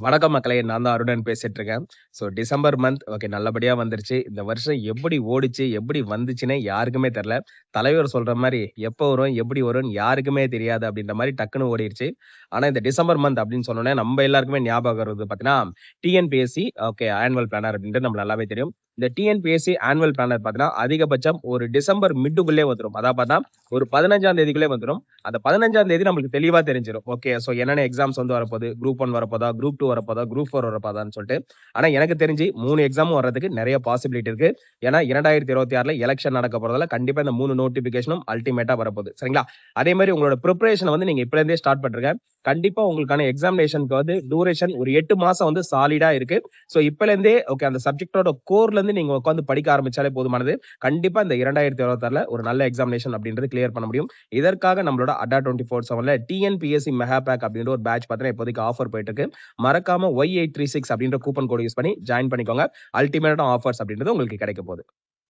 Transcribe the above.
வணக்கம் மக்களே! நான் தான் அருணன் பேசிட்டு இருக்கேன். ஸோ டிசம்பர் மந்த் ஓகே நல்லபடியா வந்துருச்சு. இந்த வருஷம் எப்படி ஓடிச்சு எப்படி வந்துச்சுன்னே யாருக்குமே தெரில தலைவர் சொல்ற மாதிரி எப்போ வரும், எப்படி வரும்னு யாருக்குமே தெரியாது அப்படின்ற மாதிரி டக்குன்னு ஓடிடுச்சு ஆனா இந்த டிசம்பர் மந்த் அப்படின்னு சொன்னோனே நம்ம எல்லாருக்குமே ஞாபகம் வருது பார்த்தீங்கன்னா, டிஎன்பிஎஸ்சி ஓகே ஆனுவல் பிளானர் அப்படின்ட்டு நம்ம நல்லாவே தெரியும். இந்த டிஎன்பிஎஸ்சி ஆனுவல் பிளானர் பார்த்தீங்கன்னா, அதிகபட்சம் ஒரு டிசம்பர் மிட்டுக்குள்ளே வந்துடும் அதாவது பார்த்தா ஒரு 15ஆம் தேதிக்குள்ளே வந்துடும் அந்த 15ஆம் தேதி நம்மளுக்கு தெளிவாக தெரிஞ்சிடும் ஓகே ஸோ என்னென்ன எக்ஸாம்ஸ் வந்து வரப்போகுது, குரூப் ஒன் வரப்போதா, குரூப் டூ வரப்போதா, குரூப் ஃபோர் வரப்போதான்னு சொல்லிட்டு. ஆனால் எனக்கு தெரிஞ்சு மூணு எக்ஸாமும் வர்றதுக்கு நிறைய பாசிபிலிட்டி இருக்கு. ஏன்னா 2026ல எலக்ஷன் நடக்க போகிறதால கண்டிப்பாக இந்த மூணு நோட்டிஃபிகேஷனும் அல்டிமேட்டாக வரப்போகுது. சரிங்களா? அதே மாதிரி உங்களோட ப்ரிப்பரேஷன் வந்து நீங்கள் இப்போலேருந்தே ஸ்டார்ட் பண்ணுறேன் கண்டிப்பாக உங்களுக்கான எக்ஸாமினேஷனுக்கு வந்து டூரேஷன் ஒரு எட்டு மாதம் வந்து சாலிடாக இருக்கு. ஸோ இப்போலேருந்தே ஓகே அந்த சப்ஜெக்ட்டோட கோர்லேருந்து இருந்து நீங்க உட்காந்து படிக்க ஆரம்பிச்சாலே போதுமானது. கண்டிப்பா இந்த 2026ல ஒரு நல்ல எக்ஸாமினேஷன் அப்படின்றது கிளியர் பண்ண முடியும். இதற்காக நம்மளோட அடா டுவெண்ட்டி ஃபோர் செவன்ல டிஎன்பிஎஸ்சி மெகா பேக் அப்படின்ற ஒரு பேட்ச் பார்த்தீங்கன்னா, இப்போதைக்கு ஆஃபர் போயிட்டு இருக்கு. மறக்காம Y836 அப்படின்ற கூப்பன் கோட் யூஸ் பண்ணி ஜாயின் பண்ணிக்கோங்க. அல்டிமேட்டான ஆஃபர்ஸ் அப்படின்றது உங்களுக்கு கிடைக்க போகுது.